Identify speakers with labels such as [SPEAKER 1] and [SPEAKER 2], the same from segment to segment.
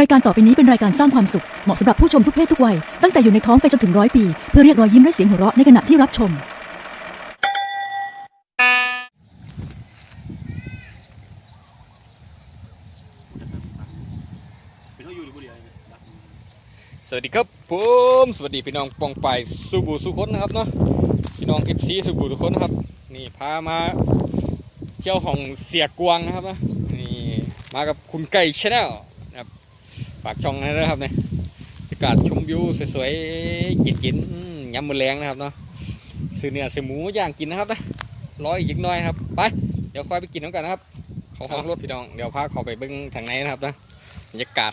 [SPEAKER 1] รายการต่อไปนี้เป็นรายการสร้างความสุข เหมาะสำหรับผู้ชมทุกเพศทุกวัย ตั้งแต่อยู่ในท้องไปจนถึงร้อยปี เพื่อเรียกรอยยิ้มและเสียงหัวเราะในขณะที่รับชม
[SPEAKER 2] สวัสดีครับผมสวัสดีพี่น้องปองไปสุบูสุคนนะครับเนาะพี่น้องเอฟซีสุบูสุคนนะครับ นี่พามาเที่ยวของเสียกวางนะครับนะนี่มากับคุณไก่ชาแนล ฝากช่องนั้นนะครับเนี่ยบรรยากาศชมวิวสวยๆกินกินๆยำมือแรงนะครับเนาะซื้อเนื้อซื้อหมูย่างกินนะครับนะร้อยอีกหน้อยครับไปเดี๋ยวค่อยไปกินน้ำกันนะครับเขาห้องรถพี่น้องเดี๋ยวพาเขาไปเบิ้งทางในนะครับนะบรรยากาศ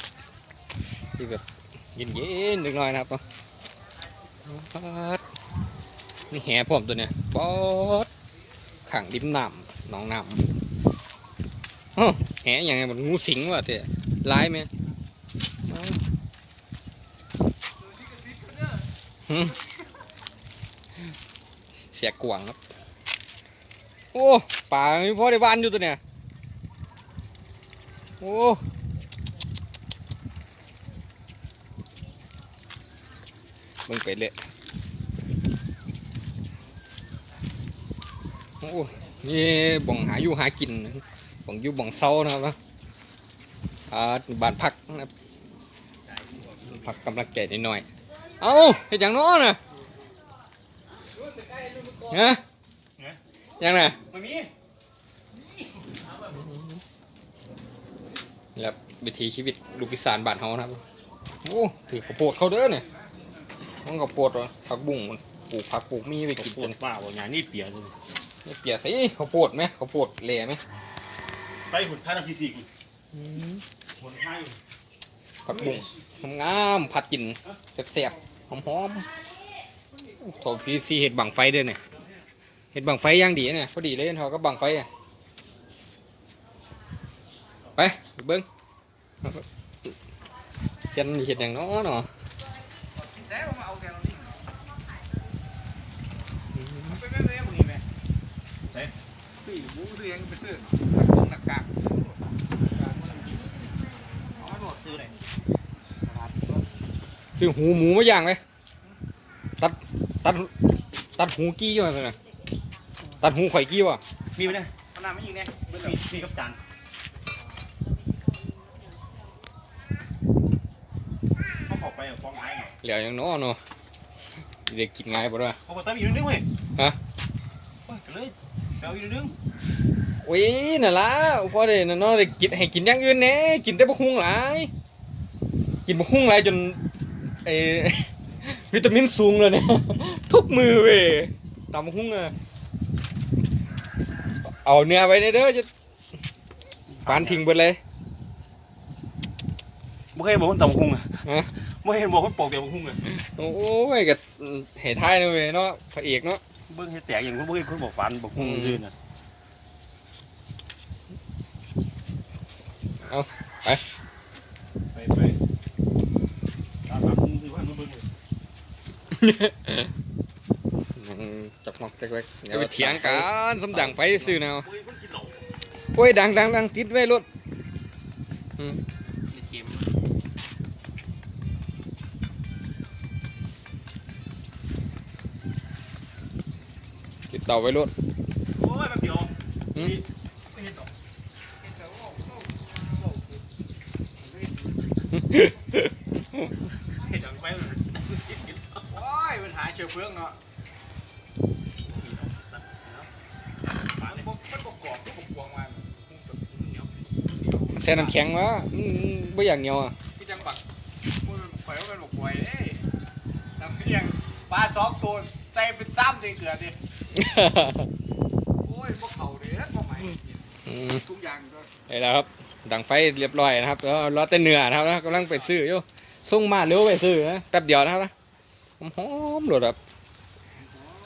[SPEAKER 2] ที่แบบเย็นเย็นๆนิดหน่อยนะครับเนาะนี่แห่ผมตัวเนี่ยป๊อดขังริมน้ำหนองน้ำอ้แห่อย่างไงมันงูสิงว่ะเจ๊ร้ายไหมอ้าวหึ เสียกวางครับ โอ้ป่าม่พอได้บ้านอยู่ตัวเนี่ย โอ้เบิ่งไปเลยโอ้นี่บ่งหาอยู่หากินบ่งอยู่บ่งเซานะครับนะอ่าบ้านพักนะครับพักกำลังแก่นิดหน่อย เอ้าเฮ็ดหยังน้อน่ะฮะยังน่ะ
[SPEAKER 3] ไม่มี
[SPEAKER 2] แล้ววิถีชีวิตลูกอีสานบ้านเฮานะครับโอ้ถือข้าวโพดเขาเด้อเนี่ยมันข้าวโพดวะผักบุ้งมันปลูกผักปลูกมีไปกิน
[SPEAKER 3] ป
[SPEAKER 2] กั
[SPEAKER 3] วนดป้าบอกอย่างนี้เปียกเลย
[SPEAKER 2] นี่เปียกสิข้าวโพดไหมข้าวโพดเละไหม
[SPEAKER 3] ไปหุ่นท่าน้ำพีซีหุ่นหุ่นให้
[SPEAKER 2] ผักบุ้งงามๆผัดกินแซ่บๆ หอมๆโถพีซีเห็ดบังไฟเด้อเนี่ยเห็ดบังไฟย่างดีเนี่ยพอดีเลยเขาก็บังไฟอะไปเบิ้งเจนเห็ดอย่างน้อเนาะ
[SPEAKER 4] แล้วมาเอาแกเรานี่ไปแม่แม่มึงซื้อซื้อยังไปซื้อหน้ากากหน้ากากเอามาโหลดซื้อเลย
[SPEAKER 2] ซื้อหูหมูมาย่างเลยตัดตัดตัดหูกี้ก่อนนะตัดหูข่อยกี้ว่ะ
[SPEAKER 3] มีไหมเนี่ย
[SPEAKER 4] เอาน้ำไม่ยิงเนี่ยเบิ้ล
[SPEAKER 3] มีมีกับจานเขาขอไปกับฟองไม้หน่อย
[SPEAKER 2] เหลืออย่างน้อเนาะเด็กกินง่ายปะวะ
[SPEAKER 3] เขาบอกเติมอีกนิดนึงเว้ย
[SPEAKER 2] ฮะ
[SPEAKER 3] เฮ้ยเลยเอาอีกนิดนึง
[SPEAKER 2] โอ้ยน่ะล่ะพอได้น่ะเนาะได้กินให้กินอย่างอื่นแหน่กินแต่บะฮุ่งหลายกินบะฮุ่งหลายจน เอวิตามินสูงเลยเนี่ยทุกมือเว้ยตำบะฮุ่งอะเอาเนื้อไว้เด้อจะปานทิ้งไปเลย
[SPEAKER 3] ไม่เคยบอกคนตำบักหุ่งอะ
[SPEAKER 2] ฮะ
[SPEAKER 3] ไม่เคยบอกคนปอกแต่บักหุ่งอะ
[SPEAKER 2] โอ้ยกับเหตุท้ายเลยเว้ยเนาะพระเอกเนาะ
[SPEAKER 3] เบิ้งให้แตกอย่างคนไม่เคยคนบอกฟันบักหุ่งซื่อน่ะ
[SPEAKER 2] เอาไป
[SPEAKER 3] ไปไปตามบักหุ่งคือว่ามันเบิ้งเลย
[SPEAKER 2] นั่ง จับหมอกจักเล็กเดี๋ยวไปเถียงกันสมดังไฟซื้อแนว
[SPEAKER 3] เฮ้ยคนกินเหล้า
[SPEAKER 2] โอ้ยดังดังดังติดไว้รถอืมติดเต่าไว้รถ
[SPEAKER 3] โอ้ยแป๊บเดียว
[SPEAKER 2] อืม
[SPEAKER 4] ไม่เห็นหรอกเห็นแต่ว่าโอ้โห
[SPEAKER 3] เห็นอย่างไปเลย
[SPEAKER 4] โอ้ยมันหาเชื้อเพลิงเนาะมันบกมันบกกรอบมันบกกวางมันมันแบบเหนียว
[SPEAKER 2] แซ่ น้ำแข็งวะอืมไม่อยากเหนียวอะ
[SPEAKER 4] พี่จังบักมันข่อยว่ามันบกป่วยเด้ทำเพียงปลาสองตัวใส่เป็นซ้ำตีเกลือดิโอ้ยพวกเขาเลยนะพวกใหม่
[SPEAKER 2] อืม
[SPEAKER 4] ทุกอย่างก็
[SPEAKER 2] ได้แล้วครับดังไฟเรียบร้อยนะครับแล้วรอแต่เนื้อนะครับแล้วกำลังไปซื้ออยู่ส่งมาเร็วไปซื้อนะแป๊บเดียวนะครับนะหอมๆโหลดครับ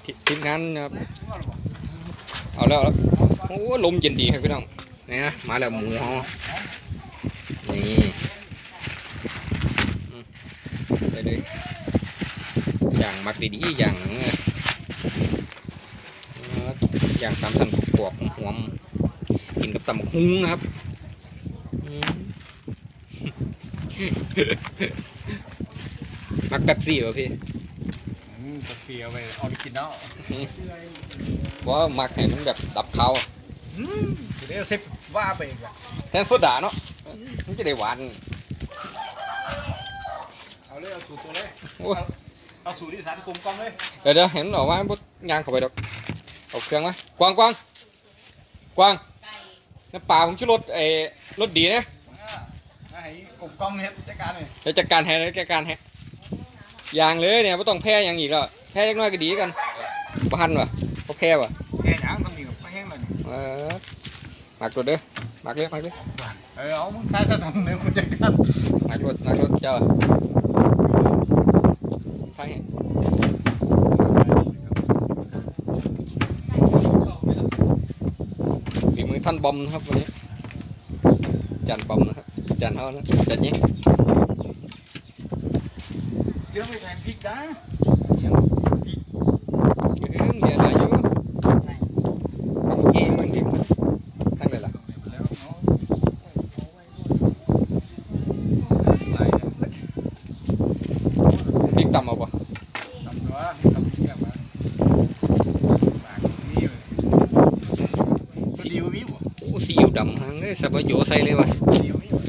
[SPEAKER 2] ทีทีมงานนะครับ
[SPEAKER 4] ชั่วหรอ
[SPEAKER 2] เอาแล้วเอาแล้วโอ้ลมเย็นดีครับพี่น้อง นี่นะมาแล้วหมูเขานี่อืมไปเลยอย่างมักดีๆอย่างเอ่ออย่างตามสั่นกรอบๆหอมๆกินกับตำบักหุ้งนะครับอืมมักแป๊บซี่ป่ะพี่
[SPEAKER 4] อืมจะเสียไปออริจินอล
[SPEAKER 2] บอกว่ามักให้มันแบบดับเขาว
[SPEAKER 4] อืมเดี๋ยวซิป ว่าไปอีกอะ
[SPEAKER 2] แทนโซดาเนาะมันจะได้หวาน
[SPEAKER 4] เอาเลยเอาสูตรตัวเลย
[SPEAKER 2] โอ้ย
[SPEAKER 4] เอาสูตรที่สันกลมกล้องเลย
[SPEAKER 2] เดี๋ยวเดี๋ยวเห็นมันออกมาบดยางเข้าไปดอกเอาเครื่องมากวางกวางกวางน้ำปลาผมชื่อรสเออรสดีนะ
[SPEAKER 4] อ่าเอาให้กลมกล้องเฮ็ดจัดการเลย
[SPEAKER 2] เดี๋ยวจัดการแทนเลยจัดการแฮะยางเลยเนี่ยไม่ต้องแพ้อย่างอีกแล้วแพ้ยักน้อยก็ดีกันบ้านวะพอแพ้วะ
[SPEAKER 4] แค่หยังทำนี่กับไม่แห้งเลยนี่
[SPEAKER 2] เออ หมักรถเด้อหมักเลยหมักเลย
[SPEAKER 4] เออเอามึงใครจะทำเนี่ยคุณจัด
[SPEAKER 2] ก ตำเอาปะ
[SPEAKER 4] ทำตัวทำเสียบมาปากนี่เลยตัวเดียวมีบ่
[SPEAKER 2] โอ้ซีอิ๊วดำฮังเลยสับปะโยใส่เลยวะ
[SPEAKER 4] ตัวเดียวมีบ่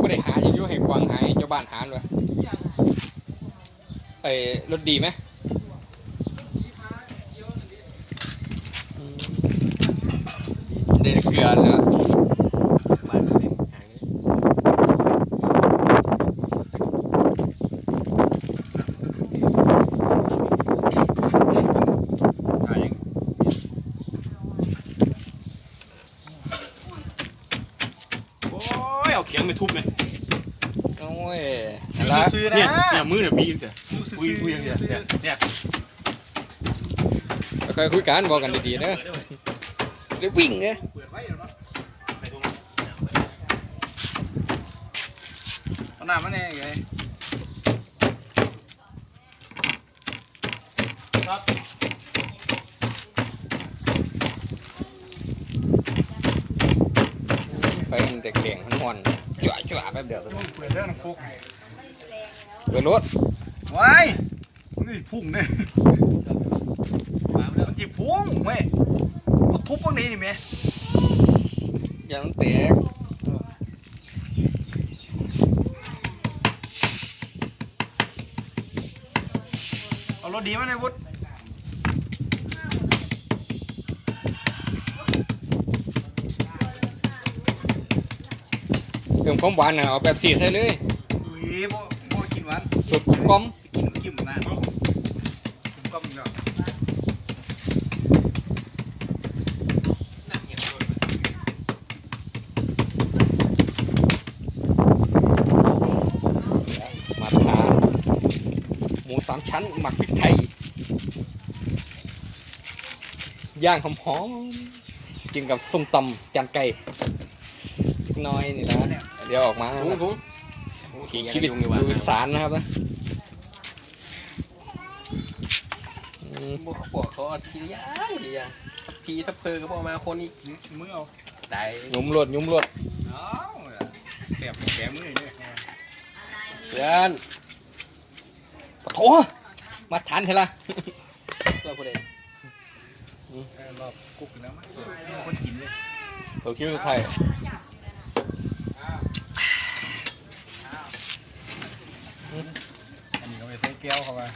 [SPEAKER 2] ไม่ได้หาอยู่ให้กวางหาให้เจ้าบ้านหาด้วยไอ้รถดีไหมอืมเด็ดเกลือเลยอะบ้านเราเองหาเลย
[SPEAKER 4] อ่ายังโอ้ย เอาเขียงไปทุบเลย
[SPEAKER 2] โอ้ย
[SPEAKER 4] อยู่
[SPEAKER 2] ละ
[SPEAKER 4] ซื่อๆนะ
[SPEAKER 3] เนี่ยเนี่ยมือเนี่ยบีนเสีย
[SPEAKER 4] อยู่ซื่อ
[SPEAKER 3] คุยคุยอย่างเดียว
[SPEAKER 4] ซื่อ
[SPEAKER 3] เนี่ยเนี่ย
[SPEAKER 2] เคยคุยกันบอกกันดีๆนะเดี๋ยววิ่งเนี่ย
[SPEAKER 4] ๆเปิดไว้เดี๋ยวเนาะ
[SPEAKER 3] ไปตรง
[SPEAKER 4] เอาหน้ามาแน่ไง
[SPEAKER 3] ครับ
[SPEAKER 2] ไฟมันแดงๆห่อนๆจ่วๆแป๊บเดียว
[SPEAKER 4] ต้องเปิดเรื่องน้ำฟุก
[SPEAKER 2] เปิดรถ
[SPEAKER 4] ว้ายนี่พุ่งเนี่ยมันจีพุ่งเว้ยเอาทุบพวกนี้นี่แม่
[SPEAKER 2] อย่ามันแตก
[SPEAKER 4] เอารถดีมาในวุฒิ
[SPEAKER 2] เติมความหวานน่ะเอาแบบสีใส่เลย
[SPEAKER 4] อุ้ยบ่บ่กินหวาน
[SPEAKER 2] สุดกลม
[SPEAKER 4] กินกินหน้ากินก็มีแล้ว
[SPEAKER 2] มาทานหมูสามชั้นหมักพริกไทยย่างหอมๆกินกับส้มตำจานไก่สักหน้อยนี่แหละ เดี๋ยวออกมาขี่ชีวิตอยู่อีสารนะครับนะอืม
[SPEAKER 5] พวกเขาบอกเขาเอาทีละอย่างทีละอย่างทัพพีทัพเพอก็บอกมาคนอีก
[SPEAKER 4] มือเอา
[SPEAKER 5] ได้
[SPEAKER 2] หยุมรวดหยุมรวด
[SPEAKER 4] เอาล่ะเสียบแขนมือนี่
[SPEAKER 5] เพื่อน
[SPEAKER 2] ปะโถมาทานเถอะละ
[SPEAKER 5] เพื่อนคนเอง
[SPEAKER 4] เออรอบกุ๊กอยู่แล้วมั้งคนกินเลย
[SPEAKER 2] ตัวคิ้วสุดท้าย
[SPEAKER 4] อันนี้เราไปใส่แก้วเข้ามา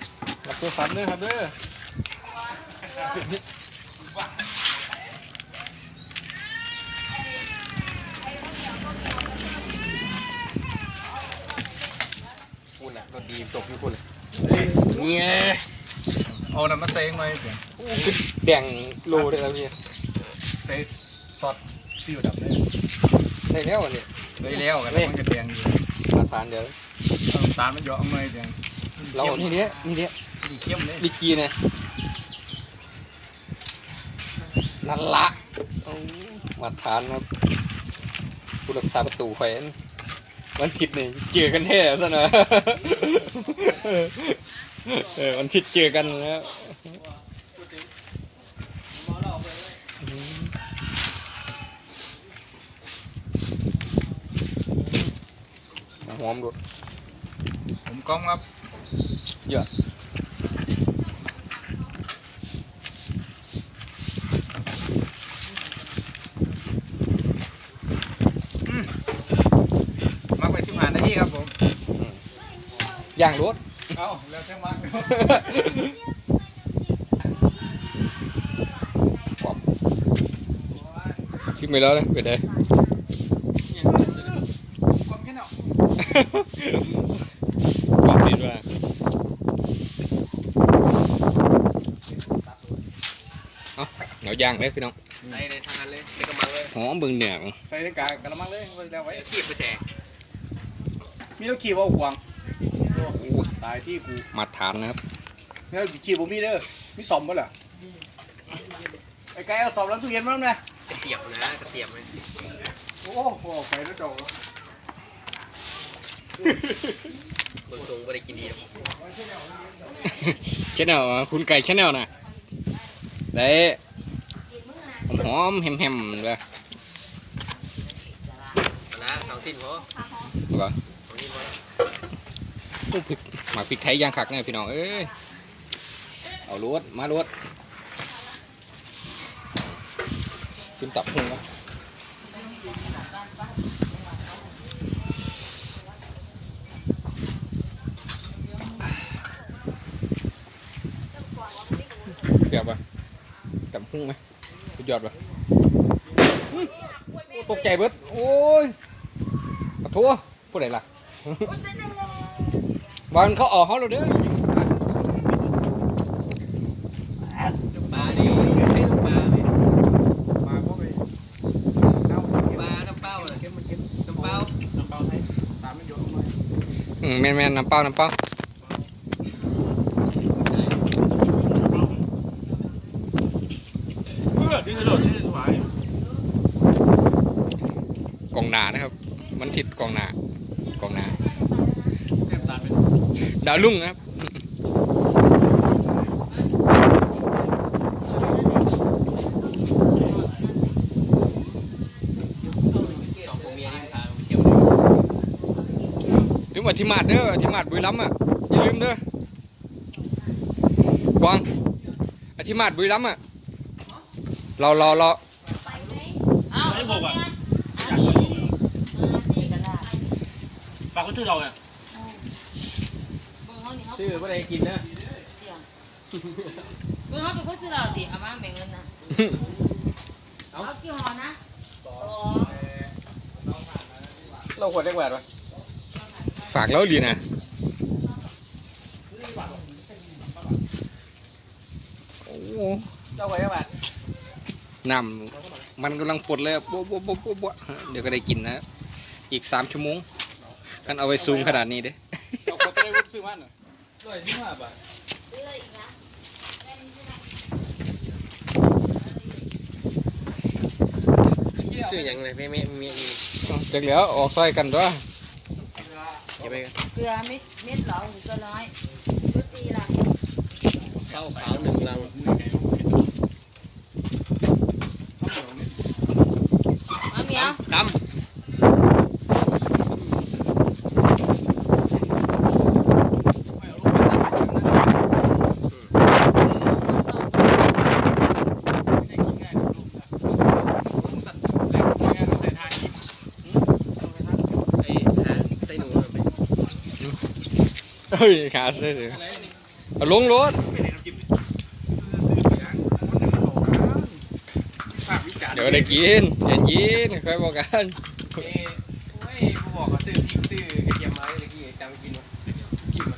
[SPEAKER 2] รับตัวฟันด้วยครับเด้อ
[SPEAKER 5] คุณอะรถดีตกอยู่คุณ
[SPEAKER 2] เนี่ย
[SPEAKER 4] เอาน้ำมาใส่หน่อยเดี๋ยว
[SPEAKER 2] แดงโลเลยแล้วเนี่ย
[SPEAKER 4] ใส่ซอสซีอิ๊วดำเลย
[SPEAKER 2] ได้แล้วอันนี้
[SPEAKER 4] ใส่แล้วกันแล้วมันจะแดงอยู่
[SPEAKER 2] มาทานเดี๋ยว
[SPEAKER 4] เอาน้ำ ตาลมันเยอะเอาหน่อยเดี๋ยว
[SPEAKER 2] เรานี่เนี้ยนี่เนี้ย
[SPEAKER 4] ดีเข้มเลย
[SPEAKER 2] ดีกีเนี่ยนั่นละเอามาทานครับผู้รักษาประตูแขวนวันอาทิตย์นี่เจอกันแท้ซะหน่อยเออวันอาทิตย์เจอกันแล้วหอมด้วย
[SPEAKER 4] ผม กล้องครับ
[SPEAKER 2] เยอะ
[SPEAKER 4] มักไปสิบห้านาทีครับผม
[SPEAKER 2] ย่างรส
[SPEAKER 4] เอ้าแล้วแค่มัก
[SPEAKER 2] ชิมไปแล้วเลยเป็นไง
[SPEAKER 4] คนแค่เนาะ
[SPEAKER 2] ความดีด้วยเอาเดี๋ ยวย่างเลยพี่น้อง
[SPEAKER 5] ใส่ในทางนั้นเลยในกระมังเลย
[SPEAKER 2] หอมเบิ่งเหนียว
[SPEAKER 4] ใส่ในกากระมังเลยไว้แล้วไว้
[SPEAKER 5] ขีบไปแสก
[SPEAKER 4] มีแล้วขี่ว่าห่วงตายที่กู
[SPEAKER 2] มาทานนะครับ
[SPEAKER 4] แล้วขี่บ่มีเด้อมีสอมบ่ล่ะไอ้ไก่เอาสอมแล้วตู้เย็นมาแล้วนะ
[SPEAKER 5] กระเทียมนะกระเทียมไหม
[SPEAKER 4] โอ้โหไปแล้วดอก
[SPEAKER 5] คนทรงก็ได้กินดี
[SPEAKER 2] ชแนลคุณไก่ชแนลนะได้ หอมๆแฮมๆเลย
[SPEAKER 5] นะสองสิ้นพอ
[SPEAKER 2] ก่อน
[SPEAKER 5] สองสิ้นพอ
[SPEAKER 2] โอ้พริกหมักพริกไทยย่างคักเนี่ยพี่น้องเอ้ยเอาลวดมาลวดขึ้นตับหุ่งนะเสียบปะตับหุ่งไหม สุดยอดปะตกใจเบิดโอ้ยขอโทษผู้ใดล่ะบอลเขาออกเขาเราเด้อ
[SPEAKER 5] ลูกปลาดิไอ้ลูกปลาไหม
[SPEAKER 4] มาบ่ไปเอา
[SPEAKER 5] ปลาน้ำเป้าเลยน้ำเป้า
[SPEAKER 3] น้ำเปล่าไทย
[SPEAKER 4] ตามมันโยนลงมา
[SPEAKER 2] อืมแมนแมนน้ำเป้าน้ำเป้า
[SPEAKER 3] เพื่อที่จะโดดที่จะถวาย
[SPEAKER 2] กองหนานะครับ มัน ทิดกองหนากองหนา
[SPEAKER 3] แต้มตามเป็น
[SPEAKER 2] ดาวลุ่งนะครับ
[SPEAKER 5] สองผัวเมียนี่พาไปเที่ยว
[SPEAKER 2] ลืมว่าทิมาดเด้อทิมาดบุรีรัมย์อะอย่าลืมเด้อกวางอธิมาดบุรีรัมย์อะเราเราเรา
[SPEAKER 3] ไม่บอกอะ ฝากคนชื่อเราเนี่ย
[SPEAKER 5] ชื่อว่าได้กินนะ
[SPEAKER 6] เมื่อเขาเป็นคนซื้อเราดิเอามาแบ่งเงินนะเอากี่ห่อนะสอง
[SPEAKER 5] เราขวดได้แหวนวะ
[SPEAKER 2] ฝากแล้วดีนะโอ้โห
[SPEAKER 5] เจ้าขวดได้แหวน
[SPEAKER 2] น้ำมันกำลังปลดเลยอะบ๊วบ๊วบ๊วบ๊วบ๊วเดี๋ยวก็ได้กินนะ อีกสามชั่วโมง กันเอาไว้ซูมขนาดนี้เด้
[SPEAKER 4] เอาคนจะได้วุ้นซื้อมันเหรอ
[SPEAKER 5] ร้อยยี่สิบห้าบาท
[SPEAKER 6] ซื้อเลยอีกนะ
[SPEAKER 5] ชื่ออย่างไรไม่ไม่ไม่มี
[SPEAKER 2] จักแล้วออกซอยกันด้วย
[SPEAKER 5] เก็บไปกัน
[SPEAKER 6] เกลือเม็ดเม็ดเหลาหรือเกลือน้อยรสดีล่ะ
[SPEAKER 5] ข้าวขาวหนึ่งลัง
[SPEAKER 6] มาเมียว
[SPEAKER 5] ดำไอ้หาใส่หนูหน่อยไหม
[SPEAKER 2] เฮ้ยขาเสียเอาลงรถเดี๋ยวได้กินเย็นยินค่อยบอกกัน
[SPEAKER 5] เอ้ยโอ้ยกูบอกว่าซื้อพริกซื้อกระเทียมมาเลยกี่จำกินวะกินวะ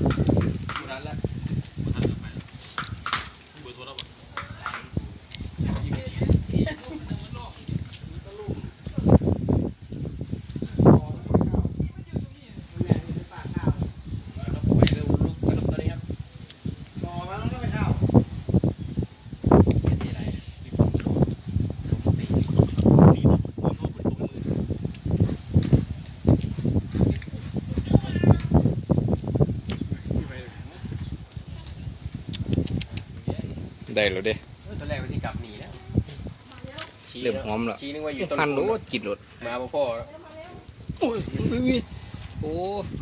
[SPEAKER 5] กูร้านละ
[SPEAKER 3] เบอร์โทรเราบอก
[SPEAKER 5] ไปเร็วลุกไปครับตอนนี้ครับ
[SPEAKER 4] รอมาต้องไปเข้า
[SPEAKER 5] เป็นที่ไร
[SPEAKER 2] ได้แล้วเด้
[SPEAKER 5] ตอนแรกว่าสิกลับหนีแล้วชี้
[SPEAKER 2] เริ่มหอมแล้ว
[SPEAKER 5] ชี้นึกว่าอยู่ต้น
[SPEAKER 2] พัน
[SPEAKER 5] คู
[SPEAKER 2] รู้
[SPEAKER 5] ณ
[SPEAKER 2] จิตหลด
[SPEAKER 5] มาบ่พ่อแล้ว
[SPEAKER 2] อุ้ยอุ้ยอุ้ยอ้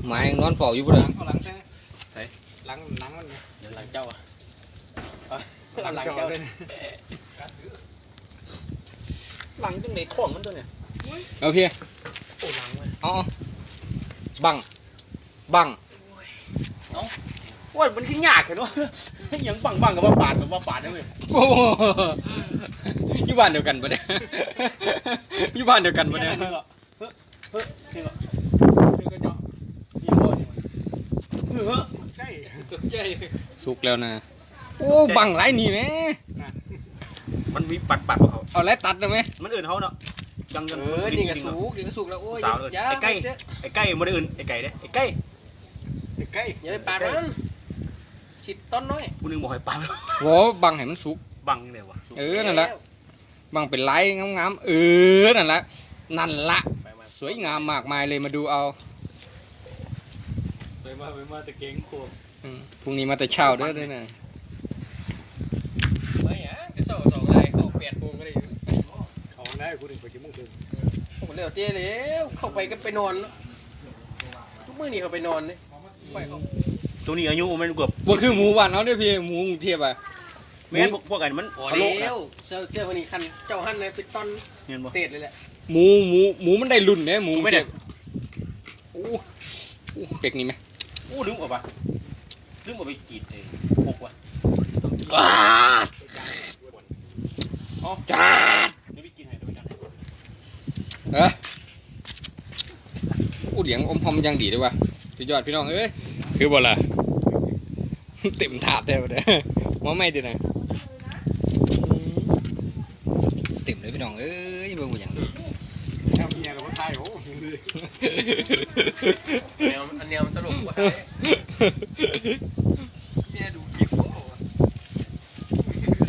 [SPEAKER 2] หมายนอนเฝ้าอยู่บ่เด้อ
[SPEAKER 4] เอาหลังใช่ไหมใส่หลังหนังมันเนี่ย
[SPEAKER 5] เดี๋ยวหลังเจ้าอะเอา
[SPEAKER 4] หลัง
[SPEAKER 5] หลัง
[SPEAKER 4] เจ้า
[SPEAKER 5] เจ้า
[SPEAKER 4] เลย
[SPEAKER 3] หลังจังไหนของมันตัวเนี่ย
[SPEAKER 2] เอาพี่
[SPEAKER 5] โอ้หลังมัน
[SPEAKER 2] เอ๋อาบังบัง
[SPEAKER 3] ว่ามันขึ้นยากเนาะ ยังบังบังกับว่าปาดกับว่าปาดได้ไหม
[SPEAKER 2] โอ้โหอยู่บ้านเดียวกันปะเนี่ยอยู่บ้านเดียวกันปะเนี่ย
[SPEAKER 3] นี่ก็เฮ้ยนี่ก็นี่ก็เนาะนี่ก็นี่เฮ้ย
[SPEAKER 4] ใกล้
[SPEAKER 3] ใหญ่
[SPEAKER 2] สุกแล้วนะ โอ้บังไรนี่แม่
[SPEAKER 3] มันมีปัดปัดเขา
[SPEAKER 2] เอาไรตัดได้ไหม
[SPEAKER 3] มันอื่นเขาเนาะยังยัง
[SPEAKER 5] เออนี่ก็สูกนี่ก็สูกแล้วโอ้ย
[SPEAKER 3] สาวเลย
[SPEAKER 5] อย่า
[SPEAKER 3] ไอ้ใกล้
[SPEAKER 5] อย่า
[SPEAKER 3] ไอ้ใกล้มันอื่นไอ้ไก่เด้ไอ้ใกล้
[SPEAKER 4] ใกล้
[SPEAKER 5] อย่าไปปาดมัน ชิดต้นน้อย
[SPEAKER 3] กูนึงบอกให้ปาด
[SPEAKER 2] โว้บังให้มันสุก
[SPEAKER 3] บังยังไงวะ
[SPEAKER 2] เออ นั่นแหละ บังเป็นไรงามๆ เออ นั่นแหละ นั่นละ
[SPEAKER 5] ไปมา
[SPEAKER 2] สวยงามมากมายเลยมาดูเอา
[SPEAKER 3] ไปมาไปมาตะเกียงโคม
[SPEAKER 2] อืมพรุ่งนี้มาแต่เช้าเด้อเด้อนะ
[SPEAKER 5] ไม่อะจะเศร้าสองอะไรเข้าแปดโมงก็ได้อยู่
[SPEAKER 4] เอาได้กูถึงไปกี่โมงถึง
[SPEAKER 5] โอ้โหเร็วเตี้ยแล้วเข้าไปก็ไปนอนแล้วทุกมื้อนี่เขาไปนอนเลยไปเขา
[SPEAKER 3] ตัวนี้อายุมันเกือบ
[SPEAKER 2] บ่คือหมูบ้านเขาเด้อพี่หมูกรุงเทพอะ
[SPEAKER 3] แม่นพวกกันมัน
[SPEAKER 5] โอ้
[SPEAKER 3] ทะลุ
[SPEAKER 5] เร็วเสื้อเสื้อคนนี้คันเจ้าหันเลยไปต้น
[SPEAKER 3] เห็นบ่
[SPEAKER 5] เศษเลยแหละ
[SPEAKER 2] หมูหมูหมูมันได้รุ่นเนี่ยหมู
[SPEAKER 3] ไม่ได้
[SPEAKER 2] โอ้โอ้เป็กนี่ไหม
[SPEAKER 3] โอ้ลืมออกปะลืมออกไปกรีดเองพกวะ
[SPEAKER 2] อ้าด
[SPEAKER 3] อ๋อ
[SPEAKER 2] จ้าด
[SPEAKER 3] เดี๋ยวไปกินให้เดี๋ยวไปกินให้
[SPEAKER 2] เอออู้เสียงอมหอมยังดีด้วยว่ะสุดยอดพี่น้องเอ้ย คือบ่ล่ะเต็มถาดเด้อเด้อว่าไม่ดีนะเต็มเลยพี่น้องเอ้ยเบิ่งบ่หยัง
[SPEAKER 4] แค่เมียเราก็ทายโอ้
[SPEAKER 5] แนวอันแนวมันตลกกว่า
[SPEAKER 4] เมียดูคลิปโอ้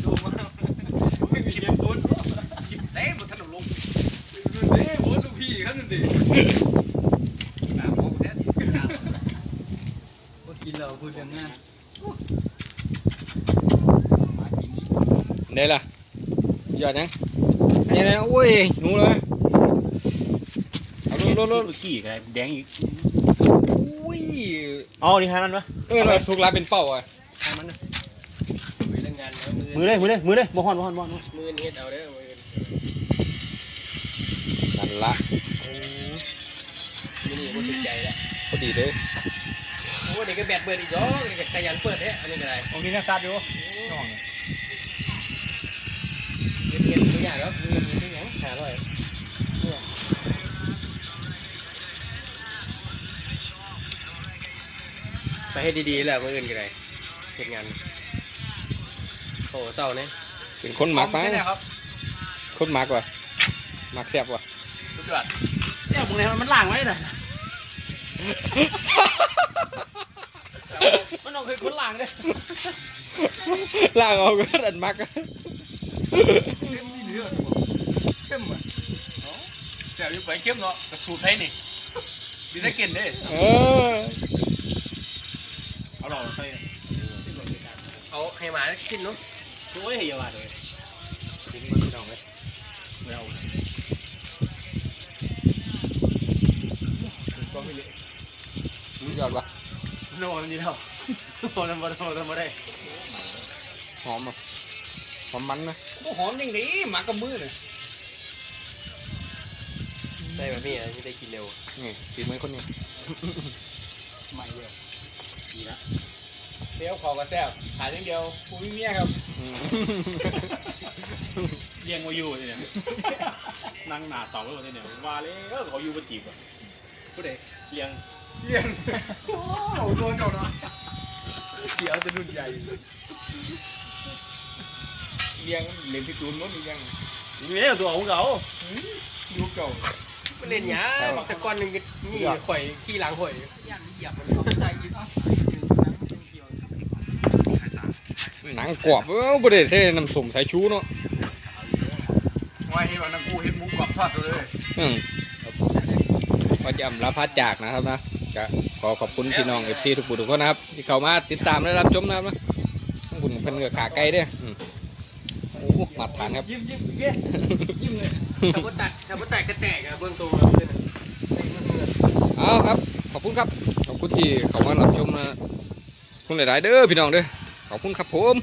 [SPEAKER 4] ดูมาไม่มีคลิปต้นคลิปเซ่บนถนนลงดูเด้โอ้ดูพี่เขาดูดิหน้าโอ้แท้ดิหน้า
[SPEAKER 5] กินเราพูดเรื่องงาน
[SPEAKER 2] ได้ล่ะยอดยังเนี่ยนะโอ้ยหนูเลยเอา
[SPEAKER 3] ร
[SPEAKER 2] ล
[SPEAKER 3] ถ
[SPEAKER 2] ดล
[SPEAKER 3] ร
[SPEAKER 2] ด
[SPEAKER 3] ถ
[SPEAKER 2] ลด
[SPEAKER 3] กี่กันแดงอีก
[SPEAKER 2] อุ้ย
[SPEAKER 3] อ๋อนี่ฮะนั่นวะ
[SPEAKER 2] เออเราสุกลายเป็นเป้าอะ
[SPEAKER 3] ให้มันนะ
[SPEAKER 5] คุยเรื่องงานแล้ว
[SPEAKER 3] มือเลยมือเลยมือเลยบ่ฮอนบ่ฮอนบ่ฮอน
[SPEAKER 5] มือเฮ็ดเอาเด้อมือ
[SPEAKER 2] นั่นละ
[SPEAKER 5] มือนี่บ่ถูกใจแล้ว
[SPEAKER 2] พอดีเลย
[SPEAKER 5] โอ้เด็กก็แบตเบิดอีกดอกเด็กก็ขยันเปิดเด้อันนี้ก็ได้
[SPEAKER 3] ตรงนี้นะซัดอยู่
[SPEAKER 5] เงินเงินทุกอย่างแล้วเงินมีทุกอย่างหาร้อย ไปให้ดีๆแหละมืออื่นก็ได้เฮ็ดงานโอ้เศร้าเนี่ย
[SPEAKER 2] เป็นคนหมักไป
[SPEAKER 4] เนี่ยครับ
[SPEAKER 2] คนหมักว่ะหมักแซ่บว่ะ
[SPEAKER 3] สุดยอดเนี่ยมึงเนี่ยมันล่างไว้น่ะมันเอาเคยคนล่างเด้
[SPEAKER 2] ล่างเอาก็อันหมักอะ
[SPEAKER 4] เข้มอะแต่ยังไปเข้มเนาะกระสูดให้นี่ดีได้กินเด้
[SPEAKER 2] เออ
[SPEAKER 3] เอาหล่อใส่
[SPEAKER 5] เอาให้หมาสิ้นเนาะ
[SPEAKER 3] โอ้ยเฮียว่าเลย
[SPEAKER 2] กินมันพี่น้องเลย
[SPEAKER 3] ไม่เอา
[SPEAKER 2] ยอดว่ะ
[SPEAKER 3] โน่นนี่เท่าโน่นมาโน่นมาได้
[SPEAKER 2] หอมอะหอมมันนะ
[SPEAKER 4] โอ้หอมจริงดิหมักกับมือเลย
[SPEAKER 5] ใส่แบบนี้อะจะได้กินเร็ว
[SPEAKER 2] นี่กินเหมือนคนนี้
[SPEAKER 4] ใหม่เลย ดีนะเดี๋ยวขอกระแซบขายอย่างเดียวกูมีเมียครับ
[SPEAKER 2] อืม
[SPEAKER 3] เลี้ยงมาอยู่เนี่ยนั่งหน้าเสาไว้วันนี้เนี่ยว่าเลยเออเขาอยู่บนจีบอะผู้ใดเลี้ยง
[SPEAKER 4] เยี่ยมโอ้โหโดนเก่าเนาะเดี๋ยวจะรุ่นใหญ่เลี้ยงเลี้ยงพี่ตูนมั้งเลี้ยง
[SPEAKER 3] นี่ตัวของเขา
[SPEAKER 4] ยุคเก่า
[SPEAKER 5] เล่นหยาแต่ก่อนหนึงก็นี่ข่อยขี้หลังข่อย
[SPEAKER 2] หนั หนังกรอบเออบริเทศน้ำสมสายชูเนาะ
[SPEAKER 4] ไว้ให้วันนักูเห็นมูกรอบทอดเลย
[SPEAKER 2] อืมประจำรับพัดจากนะครับนะจะขอขอบคุณพี่น้องเอฟซีทุกบุตรทุกคนนะครับ ที่เข้ามาติดตามและรับชมนะครับนะคุณเพิ่นกับขาไกลเด้อโอ้มาฐานครับ
[SPEAKER 4] ยิ้มยิ้มเย้ยิ้มเลย
[SPEAKER 5] ขับรถตัดขับรถตัดกระแตกอะเบื้องตัวเอา
[SPEAKER 2] ครับ ขอบคุณครับ ขอบคุณที่เข้ามารับชมนะคุณหลาย ๆ เด้อพี่น้องเด้อ ขอบคุณครับผม